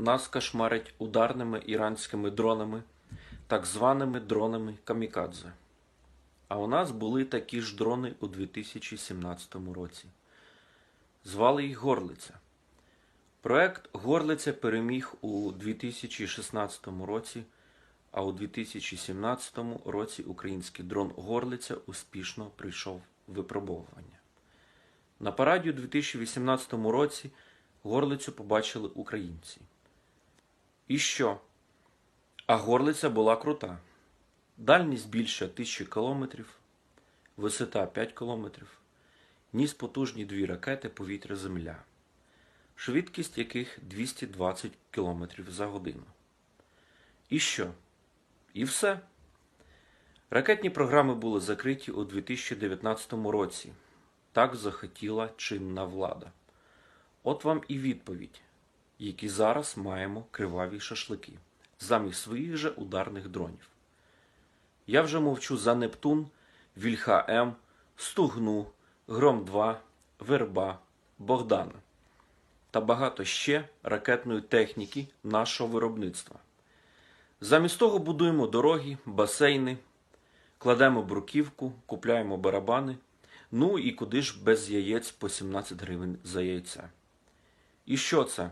нас кошмарять ударними іранськими дронами, так званими дронами Камікадзе. А у нас були такі ж дрони у 2017 році. Звали їх Горлиця. Проект Горлиця переміг у 2016 році, а у 2017 році український дрон Горлиця успішно пройшов випробовування. На параді у 2018 році горлицю побачили українці. І що? А горлиця була крута. Дальність більше 1000 кілометрів, висота 5 кілометрів, ніс потужні дві ракети повітря-земля, швидкість яких 220 км за годину. І що? І все. Ракетні програми були закриті у 2019 році. Так захотіла чинна влада. От вам і відповідь, які зараз маємо криваві шашлики замість своїх же ударних дронів. Я вже мовчу за Нептун, Вільха М, Стугну, Гром 2, Верба, Богдана та багато ще ракетної техніки нашого виробництва. Замість того будуємо дороги, басейни, кладемо бруківку, купляємо барабани. Ну і куди ж без яєць по 17 гривень за яйце. І що це?